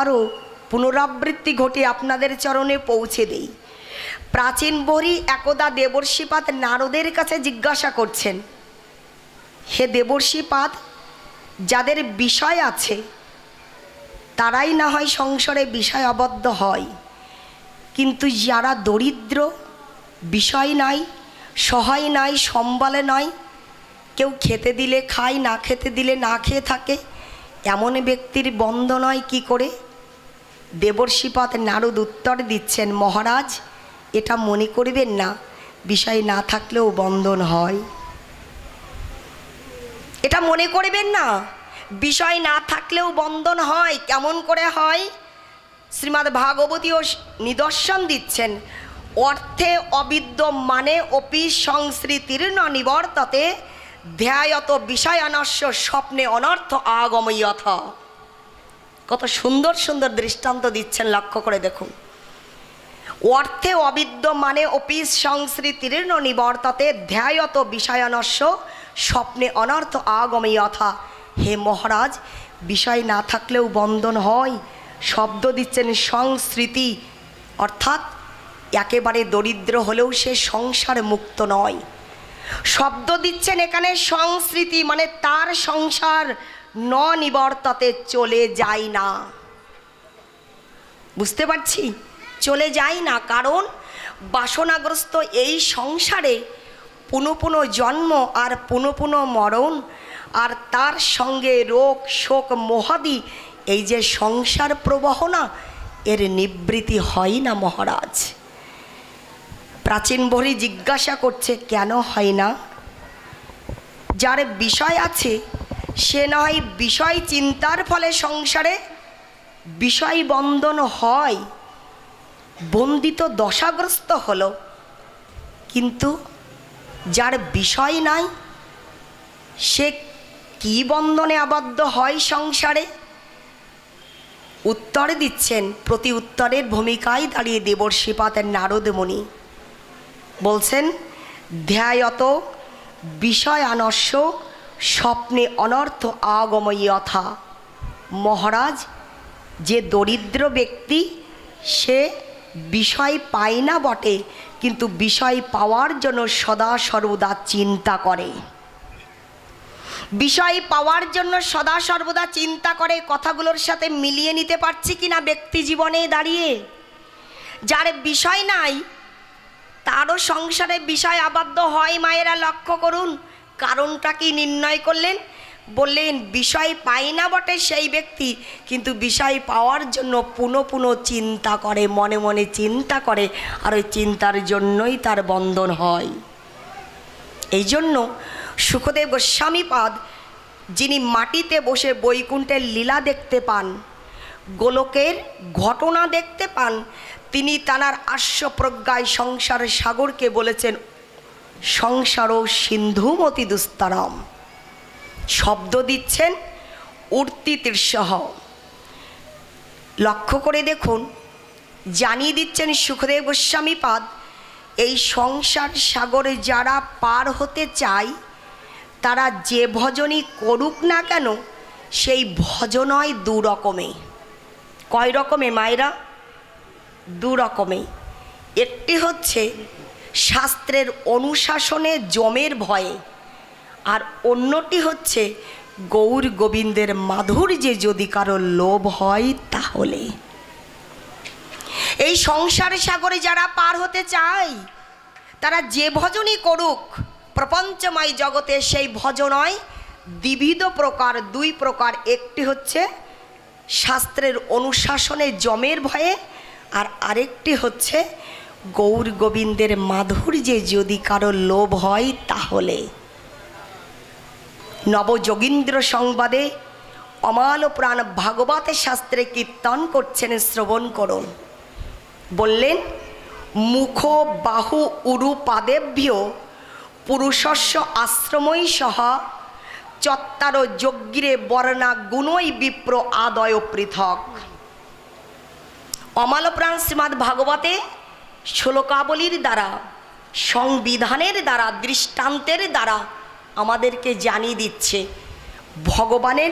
আবারও পুনরাবৃত্তি ঘটে আপনাদের চরণে পৌঁছে দেই। প্রাচীন বরি একদা দেবর্ষিপাত নারদের কাছে জিজ্ঞাসা করছেন, হে দেবর্ষিপাত যাদের বিষয় আছে, তারাই না হয় সংসারে বিষয় আবদ্ধ হয়। কিন্তু যারা দরিদ্র, বিষয় নাই, সহায় নাই, সম্বলে নয় কেউ খেতে দিলে খায়, না খেতে দিলে না খেয়ে থাকে, এমন ব্যক্তির বন্ধ নয় কি করে? দেবর্ষিপাত নারদ উত্তর দিচ্ছেন, মহারাজ, এটা মনে করবেন না, বিষয় না থাকলেও বন্ধন হয়। এটা মনে করবেন না, বিষয় না থাকলেও বন্ধন হয়, কেমন করে হয়? শ্রীমৎ ভাগবতীও নিদর্শন দিচ্ছেন, অর্থে অবিদ্য মানে অপি সংস্কৃতির নিবর্ততে, ধ্যায়ত বিষয়ানস্য স্বপ্নে অনর্থ আগময়থ। কত সুন্দর সুন্দর দৃষ্টান্ত দিচ্ছেন, লক্ষ্য করে দেখুন। অর্থে অবিদ্য মানে অপিস সংস্কৃতির ন নিবর্ততে ধ্যায়ত বিষয়ানস্য স্বপ্নে অনর্থ আগমে অথা। হে মহারাজ, বিষয় না থাকলেও বন্ধন হয়, শব্দ দিচ্ছেন সংস্কৃতি অর্থাৎ একেবারে দরিদ্র হলেও সে সংসার মুক্ত নয়। শব্দ দিচ্ছেন এখানে সংস্কৃতি মানে তার সংসার ন নিবর্ততে চলে যায় না। বুঝতে পারছি? চলে যায় না কারণ বাসনাগ্রস্ত এই সংসারে পুনঃ জন্ম আর পুনঃ মরণ আর তার সঙ্গে রোগ, শোক, মোহাদি এই যে সংসার প্রবাহ না, এর নিবৃত্তি হয় না মহারাজ। প্রাচীন বলি জিজ্ঞাসা করছে, কেন হয় না? যার বিষয় আছে সে নয় বিষয় চিন্তার ফলে সংসারে। বিষয় বন্ধন হয়, বন্দিত দশাগ্রস্ত হলো। কিন্তু যার বিষয় নাই, সে কি বন্ধনে আবদ্ধ হয় সংসারে? উত্তর দিচ্ছেন, প্রতি উত্তরের ভূমিকায় দাঁড়িয়ে দেবর্ষিপাতের নারদমণি বলছেন, ধ্যায়ত বিষয় আনস্য স্বপ্নে অনর্থ আগময়থা মহারাজ, যে দরিদ্র ব্যক্তি, সে বিষয় পায় না বটে, কিন্তু বিষয় পাওয়ার জন্য সদা সর্বদা চিন্তা করে। বিষয় পাওয়ার জন্য সদা সর্বদা চিন্তা করে, কথাগুলোর সাথে মিলিয়ে নিতে পারছি কি না ব্যক্তি জীবনে দাঁড়িয়ে? যার বিষয় নাই, তারও সংসারে বিষয় আবদ্ধ হয় মায়েরা, লক্ষ্য করুন কারণটা কি নির্ণয় করলেন, বললেন, বিষয় পাই না বটে সেই ব্যক্তি, কিন্তু বিষয় পাওয়ার জন্য পুনঃ পুনঃ চিন্তা করে, মনে মনে চিন্তা করে, আর ওই চিন্তার জন্যই তার বন্ধন হয়। এই জন্য সুখদেব গোস্বামীপাদ, যিনি মাটিতে বসে বৈকুণ্ঠের লীলা দেখতে পান, গোলকের ঘটনা দেখতে পান, তিনি তানার আস্যপ্রজ্ঞায় সংসার সাগরকে বলেছেন সংসারও সিন্ধুমতি দুস্তরম। শব্দ দিচ্ছেন উর্তি তীর্ষহ লক্ষ্য করে দেখুন, জানিয়ে দিচ্ছেন সুখদেব গোস্বামীপাদ এই সংসার সাগরে যারা পার হতে চায় তারা যে ভজনই করুক না কেন, সেই ভজনয় দু রকমে কয় রকমে মায়েরা? দু রকমে একটি হচ্ছে শাস্ত্রের অনুশাসনে জমের ভয়ে। আর অন্যটি হচ্ছে, গৌর গোবিন্দের মাধুর্যে যদি কারও লোভ হয় তাহলে। এই সংসার সাগরে যারা পার হতে চায়, তারা যে ভজনই করুক, প্রপঞ্চময় জগতে সেই ভজনয় দ্বিবিধ প্রকার, দুই প্রকার। একটি হচ্ছে শাস্ত্রের অনুশাসনে জমের ভয়ে, আর আরেকটি হচ্ছে গৌর গোবিন্দের মাধুর্যে যদি কারও লোভ হয় তাহলে। নবযোগীন্দ্র সংবাদে অমাল প্রাণ ভাগবতের শাস্ত্রে কীর্তন করছেন শ্রবণ করুন। বললেন, মুখ বাহু উরু পাদেভ্য পুরুষস্য আশ্রমই সহ চত্বার যজ্ঞিরে বর্ণা গুণই বিপ্র আদয় পৃথক। অমালপ্রাণ শ্রীমৎ ভাগবতে শ্লোকাবলীর দ্বারা, সংবিধানের দ্বারা, দৃষ্টান্তের দ্বারা আমাদেরকে জানিয়ে দিচ্ছে ভগবানের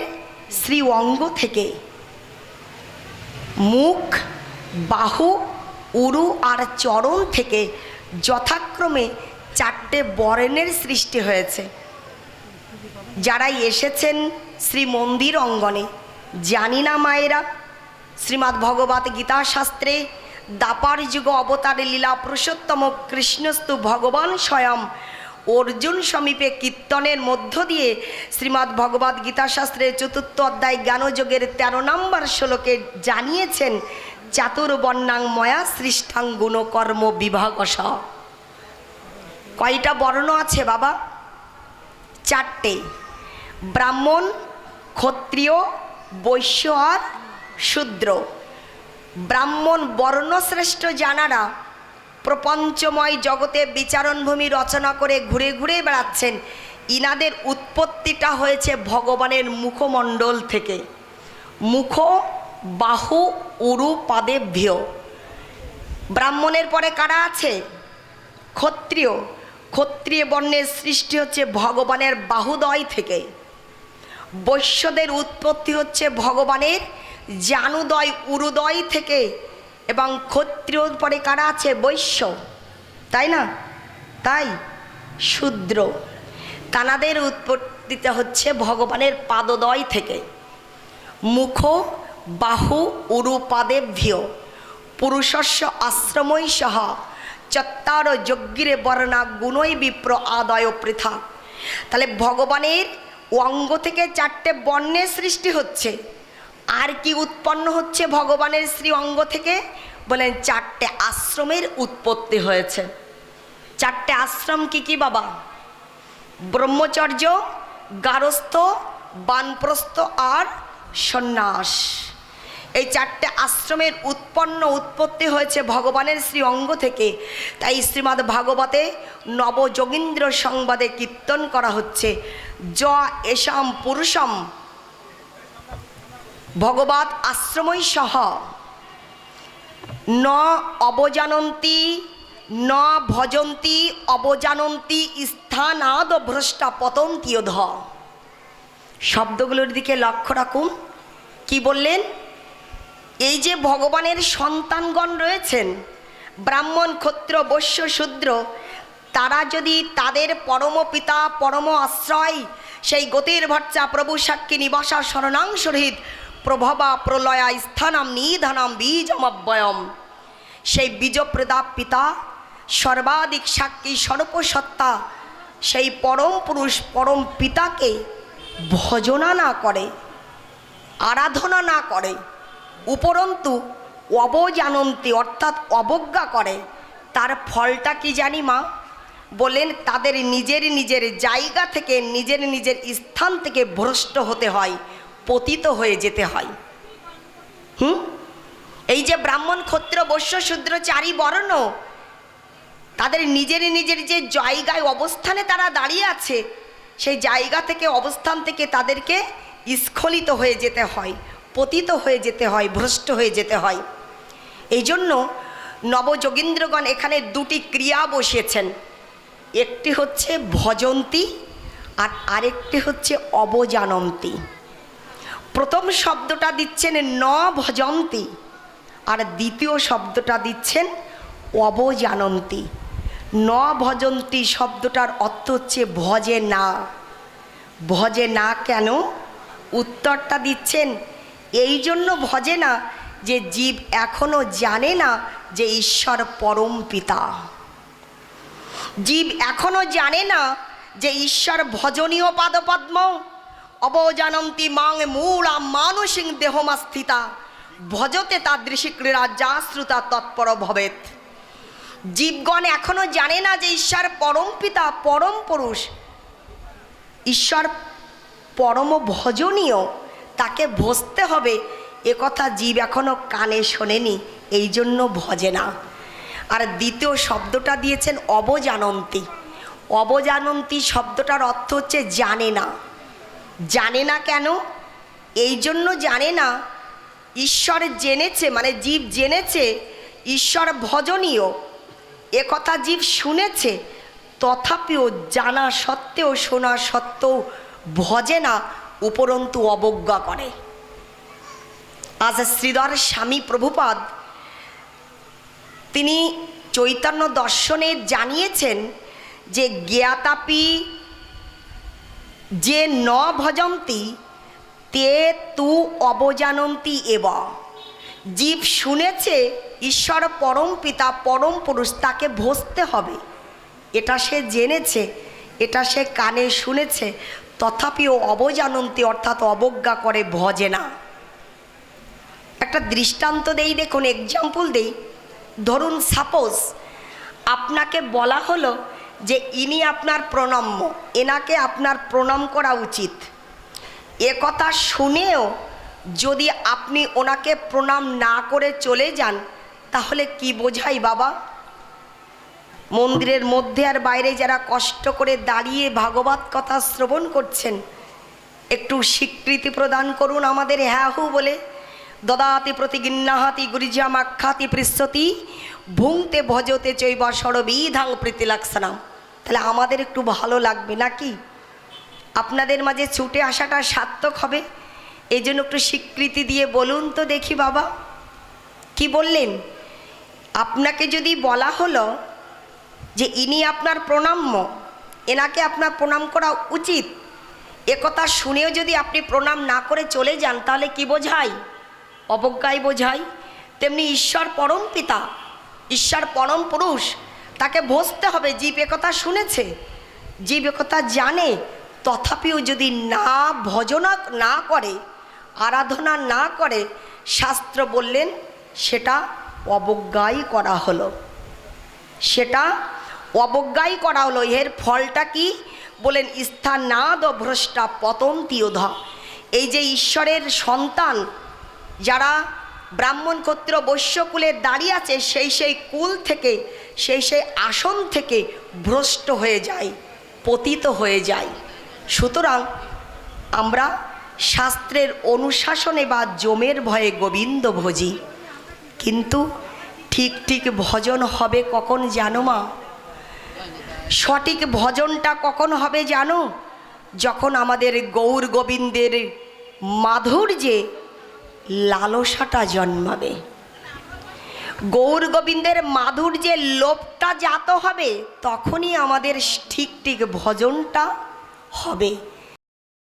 শ্রী অঙ্গ থেকে। মুখ, বাহু, উরু আর চরণ থেকে যথাক্রমে চারটে বর্ণের সৃষ্টি হয়েছে। যারা এসেছেন শ্রী মন্দির অঙ্গনে, জানি না মায়েরা, শ্রীমদ্ ভগবত গীতা শাস্ত্রে দাপার যুগ অবতারে লীলা পুরুষোত্তম কৃষ্ণস্তু ভগবান স্বয়ং। অর্জুন সমীপে কীর্তনের মধ্য দিয়ে শ্রীমদ্ ভগবত গীতাশাস্ত্রের চতুর্থ অধ্যায় জ্ঞানযোগের তেরো নম্বর শ্লোকে জানিয়েছেন, চাতুর্বর্ণাং ময়া সৃষ্টাং গুণকর্ম বিভাগস কয়টা বর্ণ আছে বাবা? চারটে। ব্রাহ্মণ, ক্ষত্রিয়, বৈশ্য আর শূদ্র। ব্রাহ্মণ বর্ণশ্রেষ্ঠ জানারা প্রপঞ্চময় জগতে বিচারণভূমি রচনা করে ঘুরে ঘুরে বেড়াচ্ছেন। ইনাদের উৎপত্তিটা হয়েছে ভগবানের মুখমণ্ডল থেকে। মুখ, বাহু, উরু পাদেভ্য ব্রাহ্মণের পরে কারা আছে? ক্ষত্রিয়। ক্ষত্রিয় বর্ণের সৃষ্টি হচ্ছে ভগবানের বাহুদয় থেকে। বৈশ্যদের উৎপত্তি হচ্ছে ভগবানের জানুদয় উরুদয় থেকে এবং ক্ষত্রিয় পরে কারা আছে? বৈশ্য। তাই না? তাই শূদ্র। তানাদের উৎপত্তিতে হচ্ছে ভগবানের পাদদয় থেকে। মুখ, বাহু উরুপাদেভ্য পুরুষস্য আশ্রমই সহ চত্বার যজ্ঞিরে বর্ণা গুণই বিপ্র আদায় পৃথা। তাহলে ভগবানের অঙ্গ থেকে চারটে বর্ণের সৃষ্টি হচ্ছে। আর কি উৎপন্ন হচ্ছে ভগবানের শ্রী অঙ্গ থেকে? বলেন, চারটে আশ্রমের উৎপত্তি হয়েছে। চারটে আশ্রম কি কি বাবা? ব্রহ্মচর্য, গারস্থ, বানপ্রস্থ আর সন্ন্যাস। এই চারটে আশ্রমের উৎপন্ন উৎপত্তি হয়েছে ভগবানের শ্রী অঙ্গ থেকে। তাই শ্রীমদ্ ভাগবতে নবযোগীন্দ্র সংবাদে কীর্তন করা হচ্ছে। য এসাম পুরুষম ভগবত আশ্রমই সহ। ন অবজানন্তি, ন ভজন্তি, অবজানন্তি স্থানাদ ভ্রষ্টা পতন্তীয় ধ শব্দগুলোর দিকে লক্ষ্য রাখুন। কি বললেন? এই যে ভগবানের সন্তানগণ রয়েছেন, ব্রাহ্মণ, ক্ষত্র, বৈশ্য, শূদ্র, তারা যদি তাদের পরম পিতা, পরম আশ্রয়, সেই গতির ভর্চা প্রভু সাক্ষী নিবাসা শরণাংশরহিত প্রভবা প্রলয়া স্থানাম নিধানাম বীজমব্যয়ম সেই বীজপ্রদা পিতা, সর্বাধিক সাক্ষী সর্বসত্তা, সেই পরম পুরুষ পরম পিতাকে ভজনা না করে, আরাধনা না করে, উপরন্তু অবজানন্তি অর্থাৎ অবজ্ঞা করে। তার ফলটা কি জানি মা? বলেন, তাদের নিজের নিজের জায়গা থেকে, নিজের নিজের স্থান থেকে ভ্রষ্ট হতে হয়। পতিত হয়ে যেতে হয়। হুম? এই যে ব্রাহ্মণ ক্ষত্র বৈশ্য শূদ্র চারি বর্ণ তাদের নিজের নিজের যে জায়গায় অবস্থানে তারা দাঁড়িয়ে আছে সেই জায়গা থেকে অবস্থান থেকে তাদেরকে স্খলিত হয়ে যেতে হয় পতিত হয়ে যেতে হয় ভ্রষ্ট হয়ে যেতে হয়। এই জন্য নবযোগীন্দ্রগণ এখানে দুটি ক্রিয়া বসিয়েছেন। একটি হচ্ছে ভজন্তী আর আরেকটি হচ্ছে অবজানন্তী। প্রথম শব্দটা দিচ্ছেন ন ভজন্তী, আর দ্বিতীয় শব্দটা দিচ্ছেন অবজানন্তী। ন ভজন্তী শব্দটার অর্থ হচ্ছে ভজে না। ভজে না কেন? উত্তরটা দিচ্ছেন এই জন্য ভজে না যে জীব এখনও জানে না যে ঈশ্বর পরম পিতা। জীব এখনও জানে না যে ঈশ্বর ভজনীয় পাদপদ্ম। অবজানন্তি মাং মূলা মানসিং দেহমা স্থিতা ভজতে তাদৃশী ক্রীড়া যা শ্রুতা তৎপর ভবেত জীবগণ এখনও জানে না যে ঈশ্বর পরম পিতা, পরম পুরুষ। ঈশ্বর পরম ভজনীয়, তাকে ভজতে হবে। একথা জীব এখনও কানে শোনেনি, এই জন্য ভজে না। আর দ্বিতীয় শব্দটা দিয়েছেন অবজানন্তী। অবজানন্তী শব্দটার অর্থ হচ্ছে জানে না। জানে না কেন? এই জন্য জানে না, ঈশ্বর জেনেছে মানে জীব জেনেছে, ঈশ্বর ভজনীয়। একথা জীব শুনেছে, তথাপিও জানা সত্ত্বেও, শোনা সত্ত্বেও ভজে না, উপরন্তু অবজ্ঞা করে। আজ শ্রীধর স্বামী প্রভুপাদ, তিনি চৈতন্য দর্শনে জানিয়েছেন যে জ্ঞাতাপি যে ন ভজন্তি, তে তু অবজানন্তি এব। জীব শুনেছে, ঈশ্বর পরম পিতা, পরম পুরুষ, তাকে ভসতে হবে। এটা সে জেনেছে, এটা সে কানে শুনেছে, তথাপিও অবজানন্তি অর্থাৎ অবজ্ঞা করে ভজে না। একটা দৃষ্টান্ত দেই, দেখুন এক্সাম্পল দেই। ধরুন সাপোজ আপনাকে বলা হলো যে ইনি আপনার প্রণম্য, এনাকে আপনার প্রণাম করা উচিত। এ কথা শুনেও যদি আপনি ওনাকে প্রণাম না করে চলে যান, তাহলে কি বোঝাই বাবা? মন্দিরের মধ্যে আর বাইরে যারা কষ্ট করে দাঁড়িয়ে ভাগবত কথা শ্রবণ করছেন, একটু স্বীকৃতি প্রদান করুন আমাদের হ্যাঁ হু বলে। দদাতি প্রতি প্রতিগিন্নাহাতি গুরিজামাখ্যাতি পৃষ্ঠতি, ভুংতে ভজতে চৈব সরবিধাং প্রীতিলাক্ষণাম। তাহলে আমাদের একটু ভালো লাগবে নাকি আপনাদের মাঝে ছুটে আসাটা সার্থক হবে। এই জন্য একটু স্বীকৃতি দিয়ে বলুন তো দেখি বাবা। কি বললেন? আপনাকে যদি বলা হলো যে ইনি আপনার প্রণাম্য, এনাকে আপনার প্রণাম করা উচিত একথা শুনেও যদি আপনি প্রণাম না করে চলে যান, তাহলে কি বোঝায়? অবজ্ঞায় বোঝায়। তেমনি ঈশ্বর পরম পিতা, ঈশ্বর পরম পুরুষ তাকে বসতে হবে, জীব একথা শুনেছে। জীব একথা জানে, তথাপিও যদি না ভজনা না করে, আরাধনা না করে, শাস্ত্র বললেন, সেটা অবজ্ঞাই করা হলো। সেটা অবজ্ঞাই করা হলো। এর ফলটা কি? বলেন, স্থানাদ ভ্রষ্টা পতন্তিয়ধ। এই যে ঈশ্বরের সন্তান, যারা ব্রাহ্মণ ক্ষত্র বৈশ্যকুলে দাঁড়িয়ে আছে, সেই সেই কুল থেকে সেই সেই আসন থেকে ভ্রষ্ট হয়ে যায় পতিত হয়ে যায় সুতরাং আমরা শাস্ত্রের অনুশাসনে বা জমের ভয়ে গোবিন্দ ভজি। কিন্তু ঠিক ঠিক ভজন হবে কখন জানো মা? সঠিক ভজনটা কখন হবে জানো? যখন আমাদের গৌর গোবিন্দের মাধুর্যে লালসাটা জন্মাবে। গৌর গোবিন্দের মাধুর্যে লোভটা জাত হবে তখনই আমাদের ঠিক ঠিক ভজনটা হবে।